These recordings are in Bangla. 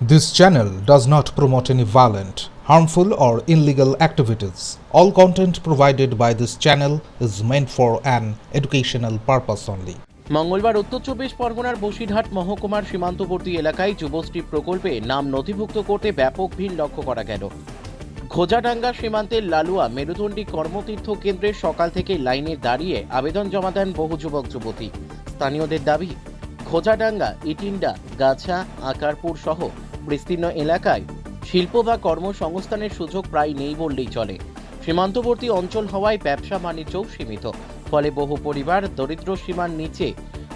This channel does not promote any violent, harmful, or illegal activities. All content provided by this channel is meant for an educational purpose only. মঙ্গলবার উত্তর চব্বিশ পরগনার বসিরহাট মহকুমার সীমান্তবর্তী এলাকায় যুবশ্রী প্রকল্পে নাম নথিভুক্ত করতে ব্যাপক ভিড় লক্ষ্য করা গেল খোজাডাঙ্গা সীমান্তের লালুয়া মেরুদণ্ডী কর্মতীর্থ কেন্দ্রে সকাল থেকে লাইনে দাঁড়িয়ে আবেদন জমা দেন বহু যুবক যুবতী স্থানীয়দের দাবি খোজাডাঙ্গা ইটিন্ডা গাছা আকারপুর সহ বিস্তীর্ণ এলাকায় শিল্প বা কর্মসংস্থানের সুযোগ প্রায় নেই বললেই চলে। সীমান্তবর্তী অঞ্চল হওয়ায় ব্যবসা বাণিজ্যও সীমিত, ফলে বহু পরিবার দরিদ্র সীমার নিচে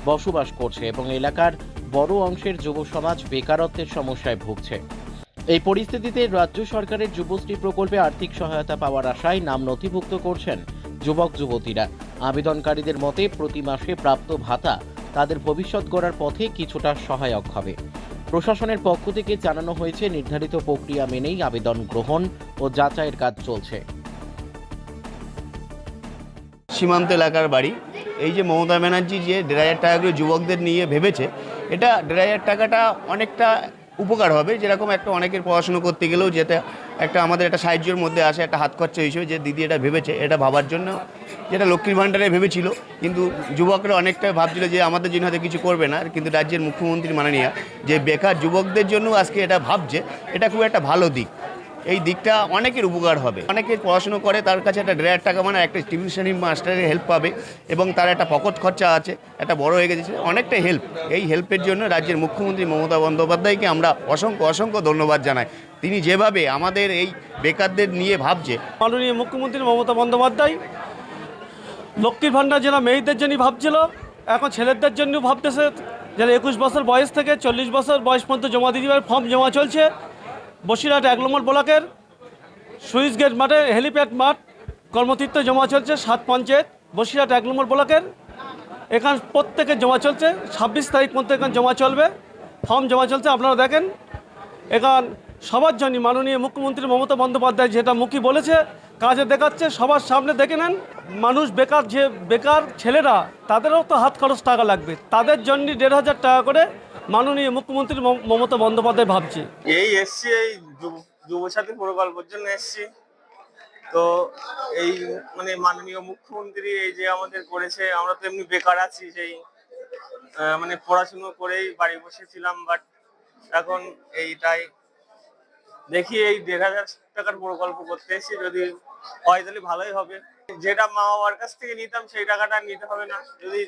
বসবাস করছে এবং এলাকার বড় অংশের যুব সমাজ বেকারত্বের সমস্যায় ভুগছে। এই পরিস্থিতিতে রাজ্য সরকারের যুবশ্রী প্রকল্পে আর্থিক সহায়তা পাওয়ার আশায় নাম নথিভুক্ত করছেন যুবক যুবতীরা। আবেদনকারীদের মতে, প্রতি মাসে প্রাপ্ত ভাতা তাদের ভবিষ্যৎ গড়ার পথে কিছুটা সহায়ক হবে। প্রশাসনের পক্ষ থেকে জানানো হয়েছে, নির্ধারিত প্রক্রিয়া মেনেই আবেদন গ্রহণ ও যাচাইয়ের কাজ চলছে। সীমান্ত এলাকার বাড়ি। এই যে মমতা ব্যানার্জি যে দেড় হাজার টাকা করে যুবকদের নিয়ে ভেবেছে, এটা দেড় হাজার টাকাটা অনেকটা উপকার হবে। যেরকম একটা অনেকের পড়াশুনো করতে গেলেও যেটা একটা আমাদের একটা সাহায্যের মধ্যে আসে একটা হাত খরচা হিসেবে যে দিদি এটা ভেবেছে, এটা ভাবার জন্য যেটা লক্ষ্মীর ভাণ্ডারে ভেবেছিল। কিন্তু যুবকরা অনেকটা ভাবছিল যে আমাদের জন্য হয়তো কিছু করবে না। কিন্তু রাজ্যের মুখ্যমন্ত্রী মাননীয়া যে বেকার যুবকদের জন্য আজকে এটা ভাবছে, এটা খুব একটা ভালো দিক। এই দিকটা অনেকের উপকার হবে। অনেকে পড়াশুনো করে, তার কাছে একটা দেড় হাজার টাকা মানে একটা টিউশনি মাস্টারের হেল্প পাবে এবং তার একটা পকেট খরচা আছে, একটা বড় হয়ে গেছে। অনেকটা হেল্প এই হেল্পের জন্য রাজ্যের মুখ্যমন্ত্রী মমতা বন্দ্যোপাধ্যায়কে আমরা অসংখ্য অসংখ্য ধন্যবাদ জানাই। তিনি যেভাবে আমাদের এই বেকারদের নিয়ে ভাবছে। মাননীয় মুখ্যমন্ত্রী মমতা বন্দ্যোপাধ্যায় লক্ষ্মীর ভাণ্ডার যেন মেয়েদের জন্য ভাবছিল, এখন ছেলেদের জন্য ভাবতেছে। যেন একুশ বছর বয়স থেকে চল্লিশ বছর বয়স পর্যন্ত জমা দিয়ে দেওয়ার ফর্ম জমা চলছে। বসিরহাট এক নম্বর ব্লকের সুইচ গেট মাঠে হেলিপ্যাড মাঠ কর্মতীর্থ জমা চলছে, সাত পঞ্চায়েত। বসিরহাট এক নম্বর ব্লকের এখান প্রত্যেকের জমা চলছে, ছাব্বিশ তারিখ পর্যন্ত এখানে জমা চলবে। ফর্ম জমা চলছে, আপনারা দেখেন। এখান সবার জন্য মাননীয় মুখ্যমন্ত্রী মমতা বন্দ্যোপাধ্যায় যেটা মুখী বলেছে, কাজে দেখাচ্ছে, সবার সামনে দেখে নেন। মানুষ বেকার যে, বেকার ছেলেরা, তাদেরও তো হাত খরচ টাকা লাগবে। তাদের জন্য দেড় হাজার টাকা করে মাননীয় মুখ্যমন্ত্রী মম- মমতা বন্দ্যোপাধ্যায় ভাবছে। এই এসছি, এই যুব- যুবসাথী প্রকল্পের জন্য এসছি। তো এই মানে মাননীয় মুখ্যমন্ত্রী এই যে আমাদের করেছে, আমরা তো এমনি বেকার আছি, সেই মানে পড়াশুনো করেই বাড়ি বসেছিলাম বাট এখন এইটাই। দেখি এই দেড় হাজার টাকার প্রকল্প করতে এসেছি, যদি হয় তাহলে ভালোই হবে। যেটা মা বাবার কাছ থেকে নিতাম, সেই টাকাটা নিতে হবে না। যদি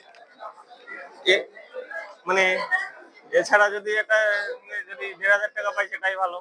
মানে এছাড়া যদি মানে যদি দেড় হাজার টাকা পাই সেটাই ভালো।